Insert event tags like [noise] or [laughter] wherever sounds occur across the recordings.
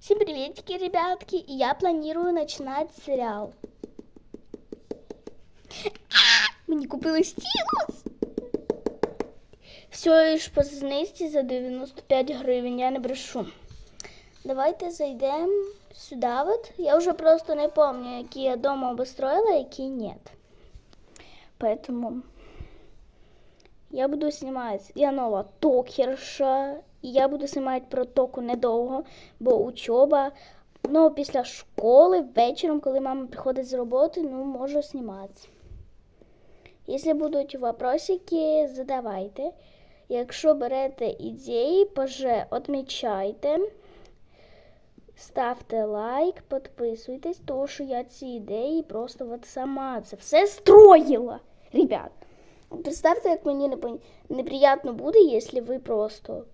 Всем приветики, ребятки. И я планирую начинать сериал. Мені купили стілус. Все ж по за 95 гривень, я не брешу. Давайте зайдемо сюди. От. Я вже просто не пам'ятаю, які я дома обустроила, які нет. Поэтому я буду снимать, я нова токерша, я буду знімати про току недовго, бо учоба. Ну, після школи, вечором, коли мама приходить з роботи, ну, можу знімати. Якщо будуть вопросики, задавайте. Якщо берете ідеї, поже, відмічайте, ставте лайк, підписуйтесь, тому що я ці ідеї просто от сама це все строїла, ребят. Представте, як мені непон- неприємно буде, якщо ви просто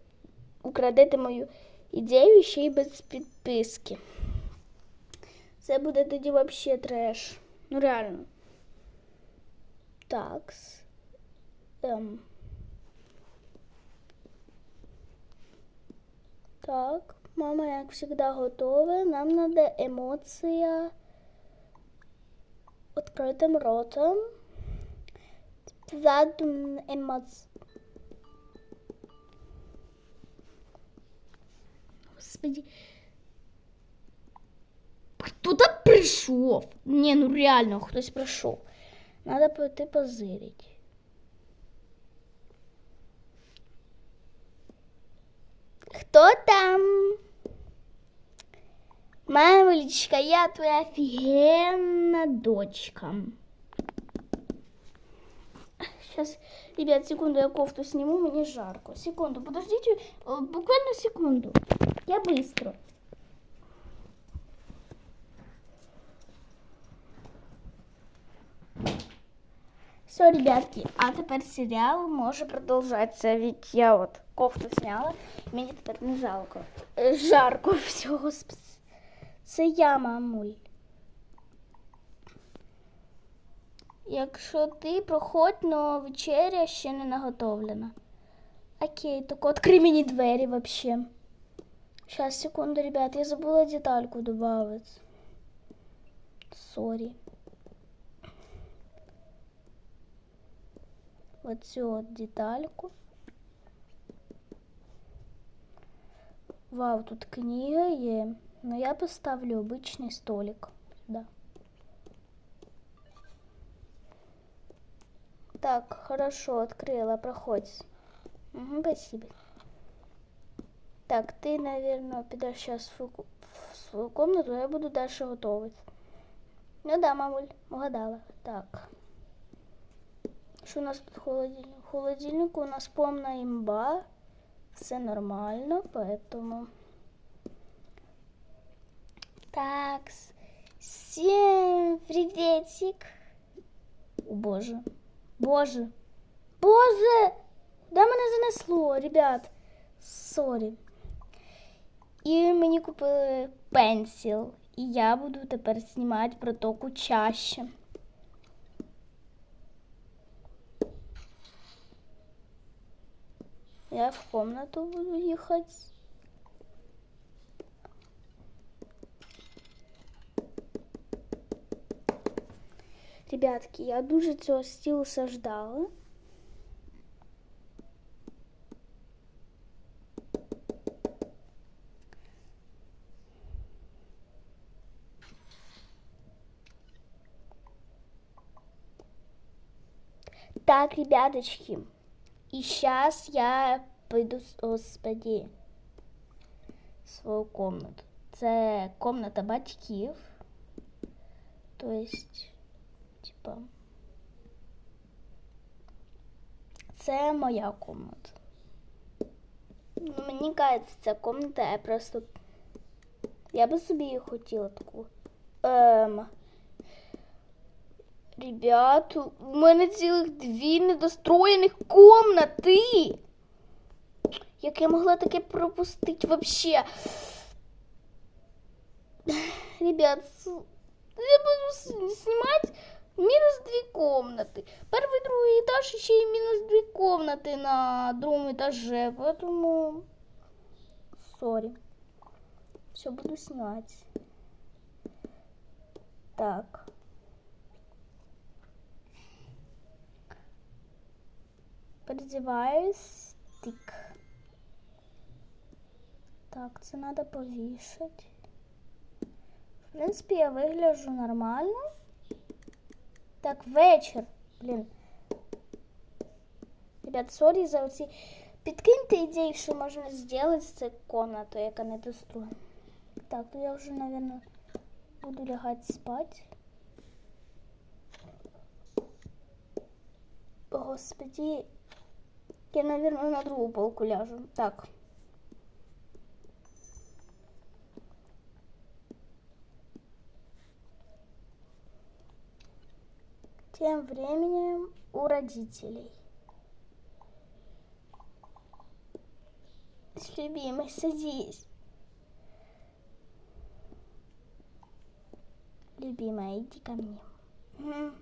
украдете мою ідею ще й без підписки. Це буде тоді взагалі треш. Ну реально. Такс. Ем. Так, мама, як завжди, готова. Нам треба емоція відкритим ротом. yardım emaz. Господи. Кто-то пришел. Не, ну реально, кто-то пришел. Надо бы ты позырить. Кто там? Мамочка, я твоя офигенная дочка. Сейчас, ребят, секунду, я кофту сниму, мне жарко. Секунду, подождите, э, буквально секунду. Я быстро. Все, ребятки, а тепер серіал може продовжатися, ведь я от кофту сняла, мені тепер не жалко. Е, Жарко [laughs] всього. Це я, мамуль. Якщо ти проходь, но вечеря ще не наготовлена. Окей, так відкрий мені двері вообще. Сейчас, секунду, ребят, я забыла детальку добавить. Сорі. Вот цю от детальку. Вау, тут книга є. Но я поставлю обычный столик сюда. Так, хорошо, открыла, проходь. Угу, спасибо. Так, ты, наверное, підеш сейчас в свою, ку- в свою комнату, а я буду дальше готовить. Ну да, мамуль, угадала. Так. Що у нас тут холодильник? В холодильнику у нас повна імба. Все нормально, поэтому... Так. Всем приветик. О, боже. Боже. Боже! Куди мене занесло, ребят? Сорі. І мені купили пенсіл. І я буду тепер знімати протоку чаще. Я в комнату буду їхати. Ребятки, я дуже цього стілуса ждала. Так, ребяточки, и сейчас я пойду, господи, в свою комнату. Це комната батьків. То есть, типа, це моя комната. Ну, мені кажеться, ця комната, я просто. Я би собі її хотіла таку. Ем... Ребят, у мене цілих дві недостроєних комнати. Як я могла таке пропустити вообще? Ребят, я буду снимать минус дві комнаты. Перший, другий етаж ще й мінус дві комнати на другому етаже, поэтому сорі. Все буду снимать. Так. Передіваюсь. Тик. Так, це треба повішати. В принципі, я вигляджу нормально. Так, вечір. Блін. Ребят, сорі за оці. Підкиньте ідеї, що можна зробити з цією комнатою, яка не достроєна. Так, то я вже, мабуть, буду лягати спати. Господи, я, наверное, на другу полку ляжу. Так. Тем временем у родителей. Любимый, садись. Любимая, иди ко мне. М.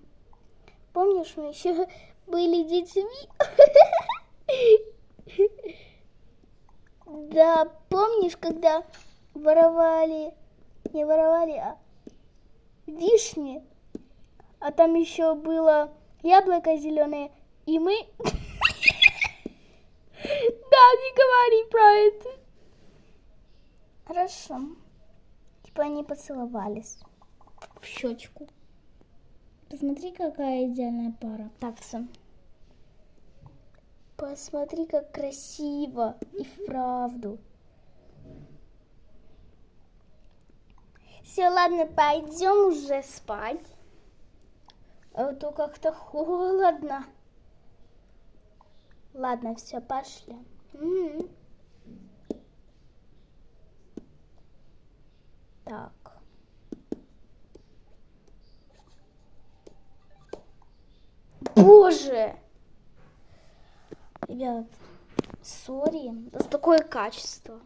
Помнишь, мы еще были детьми? [laughs] Да, помнишь, когда воровали, не воровали, а вишни, а там еще было яблоко зеленое, и мы... [laughs] Да, не говори про это. Хорошо. Типа они поцеловались в щечку. Посмотри, какая идеальная пара. Так, все. Посмотри, как красиво и вправду. Все, ладно, пойдем уже спать. А то как-то холодно. Ладно, все, пошли. М. Так. Боже! Ребят, сори, за такое качество.